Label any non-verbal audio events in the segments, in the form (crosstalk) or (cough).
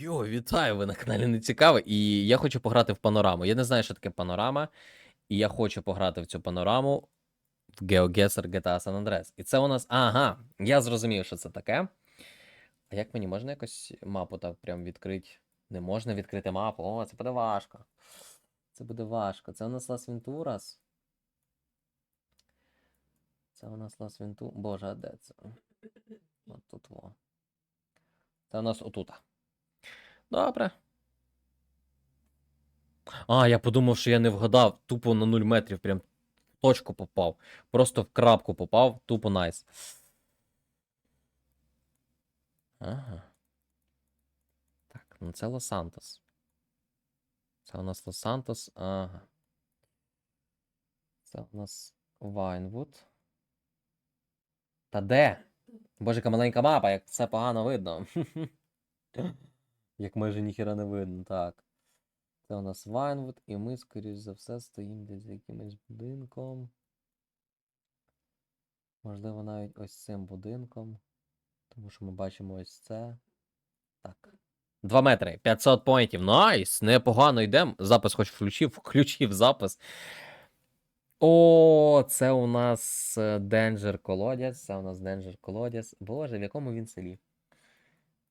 Йо, вітаю! Ви на каналі не цікаво. І я хочу пограти в панораму. Я не знаю, що таке панорама. І я хочу пограти в цю панораму в GeoGuessr GTA San Andreas. І це у нас. Ага, я зрозумів, що це таке. А як мені можна якось мапу так прям відкрити? Не можна відкрити мапу. О, це буде важко. Це буде важко. Це у нас Лас Вентурас. Це у нас Лас Вентурас. Боже, а де це? От тут во. Це у нас отута. Добре. А, я подумав, що я не вгадав. Тупо на 0 метрів, прям в точку попав. Просто в крапку попав, тупо найс. Ага. Так, ну це Лос-Сантос. Це у нас Лос-Сантос. Ага. Це у нас Вайнвуд. Та де? Боже, яка маленька мапа, як все погано видно. (laughs) Як майже ніхіра не видно, так. Це у нас Вайнвуд, і ми, скоріш за все, стоїмо десь за якимось будинком. Можливо, навіть ось цим будинком. Тому що ми бачимо ось це. Так. 2 метри, 500 поінтів. Найс! Непогано йдемо. Запис хоч включив, (laughs) включив запис. О, це у нас е, Danger колодязь. Це у нас Danger колодязь. Боже, в якому він селі?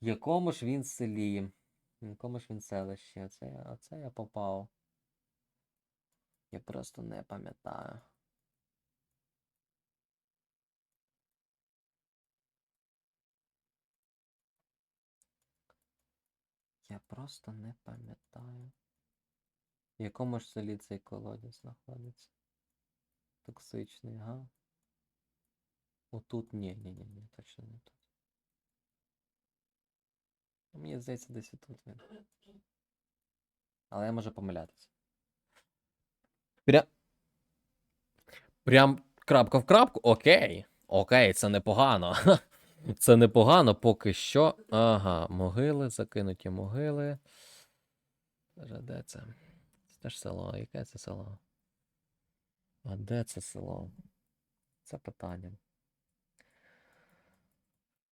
В якому ж він селі? Якому ж він селищі? Оце, оце я попав. Я просто не пам'ятаю. Я просто не пам'ятаю. В якому ж селі цей колодязь знаходиться? Токсичний, га? Отут ні, ні, ні, ні, точно не тут. Мені здається, десь тут він. Але я можу помилятися. Прям. Прям крапка в крапку? Окей. Окей, це непогано. (laughs) Це непогано поки що. Ага, могили, закинуті могили. Боже, Де це? Це теж село. Яке це село? А де це село? Це питання.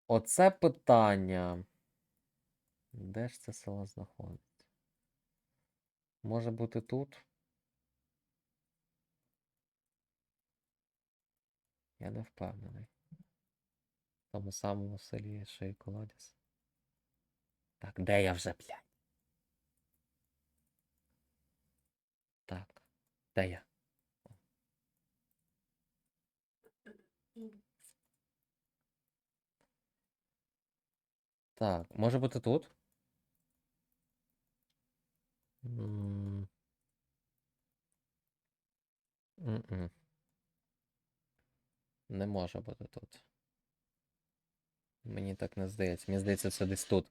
Оце питання. Де ж це село знаходиться? Може бути тут? Я не впевнений. В тому самому селі ще й колодязь. Так, де я вже, блядь? Так, де я? Так, може бути тут? М. М-м. Не може бути тут. Мені так не здається. Мені здається, це десь тут.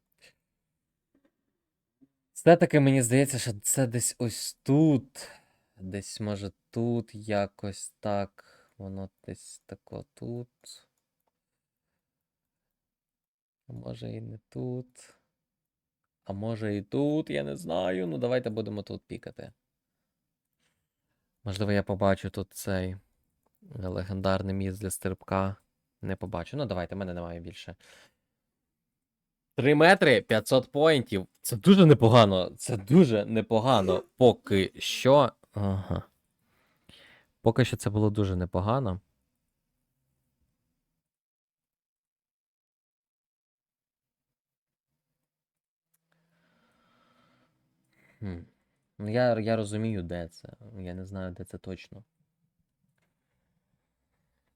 Все-таки мені здається, що це десь ось тут. Десь, може, тут якось так. Воно десь тако тут. Може і не тут. А може і тут, я не знаю. Ну, давайте будемо тут пікати. Можливо, я побачу тут цей е, легендарний міст для стрибка. Не побачу. Ну, давайте, мене немає більше. 3 метри 500 поінтів. Це дуже непогано. Це дуже непогано. Поки що. Ага. Поки що це було дуже непогано. Хм. Ну, я, я розумію, де це. Я не знаю, де це точно.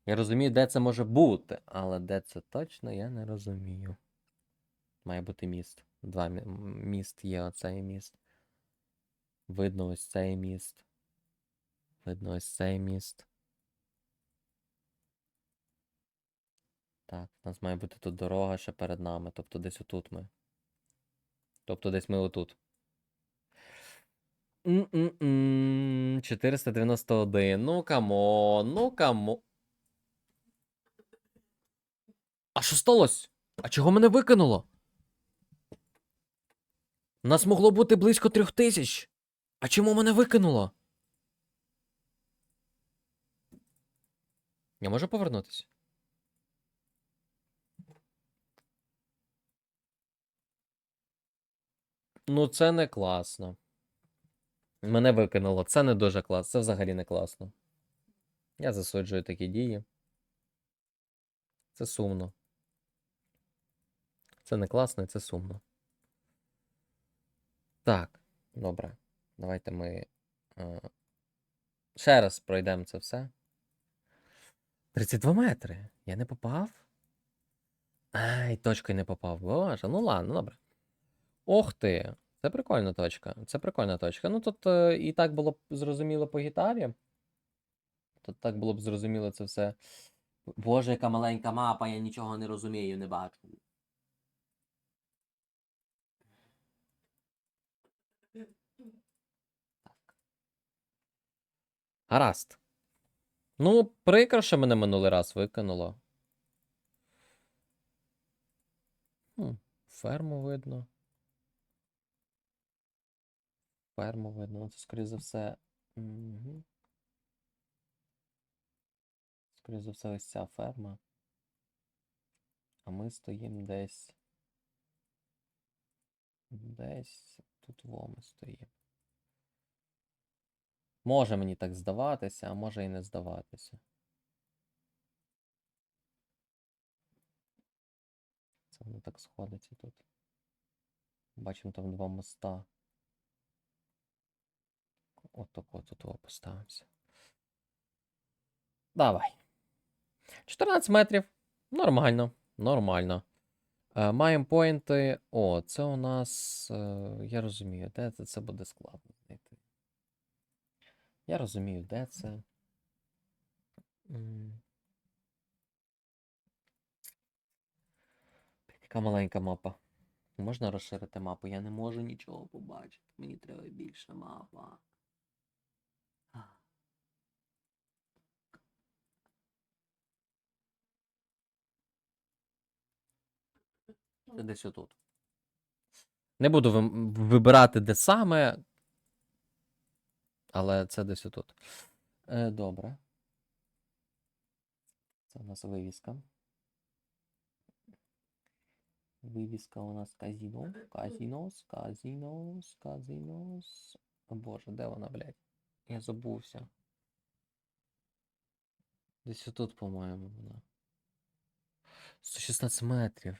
Я розумію, де це може бути, але де це точно, я не розумію. Має бути міст. Два мі- міст є оцей міст. Видно ось цей міст. Видно ось цей міст. Так, у нас має бути тут дорога ще перед нами. Тобто десь отут ми. Тобто десь ми отут. М-м-м, 491. Ну камон, ну камон. А що сталося? А чого мене викинуло? Нас могло бути близько трьох тисяч. А чому мене викинуло? Я можу повернутися? Ну, це не класно. Мене викинуло. Це не дуже класно. Це взагалі не класно. Я засуджую такі дії. Це сумно. Це не класно і це сумно. Так, добре. Давайте ми е, ще раз пройдемо це все. 32 метри. Я не попав? Ай, точкою не попав. Боже, ну ладно, добре. Ох ти! Це прикольна точка. Це прикольна точка. Ну тут е, і так було б зрозуміло по гітарі. Тут так було б зрозуміло це все. Боже, яка маленька мапа, я нічого не розумію, не бачу. Гаразд. Ну, прикро, що мене минулий раз викинуло. Ферму видно. Ферму видно. Ну, Це, скоріше за все. Угу. Скоріше за все, ось ця ферма. А ми стоїмо десь. Десь тут во ми стоїмо. Може мені так здаватися, а може і не здаватися. Це воно так сходиться тут. Бачимо там два моста. От тако тут о, поставимося. Давай. 14 метрів. Нормально. Нормально. Е, маємо поінти. О, це у нас. Е, я розумію, де це, це буде складно знайти. Я розумію, де це. М. Яка маленька мапа. Можна розширити мапу? Я не можу нічого побачити. Мені треба більша мапа. Це десь отут. Не буду вибирати, де саме. Але це десь отут. Е, добре. Це у нас вивіска. Вивіска у нас казіно. Казінос, казінос, казінос. О боже, де вона, блядь? Я забувся. Десь отут, по-моєму, вона. 116 метрів.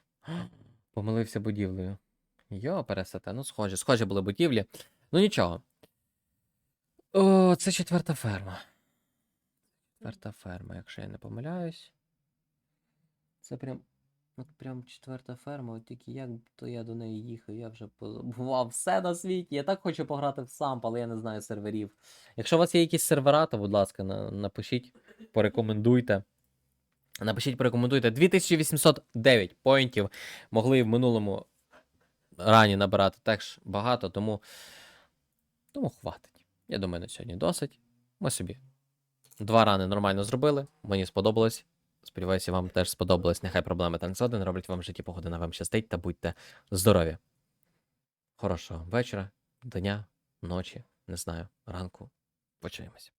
Помилився будівлею. Йо, пересете. Ну, схожі, схожі були будівлі. Ну нічого. О, це четверта ферма. Четверта ферма, якщо я не помиляюсь. Це прям. От прям четверта ферма, от тільки як то я до неї їхав, я вже побував все на світі. Я так хочу пограти в самп, але я не знаю серверів. Якщо у вас є якісь сервера, то, будь ласка, на- напишіть, порекомендуйте. Напишіть, порекомендуйте. 2809 поінтів могли в минулому рані набирати теж багато, тому, тому хватить. Я думаю, на сьогодні досить. Ми собі два рани нормально зробили. Мені сподобалось. Сподіваюся, вам теж сподобалось. Нехай проблеми танцоди не роблять вам в житті погодина вам щастить та будьте здорові. Хорошого вечора, дня, ночі, не знаю, ранку. Почуємось.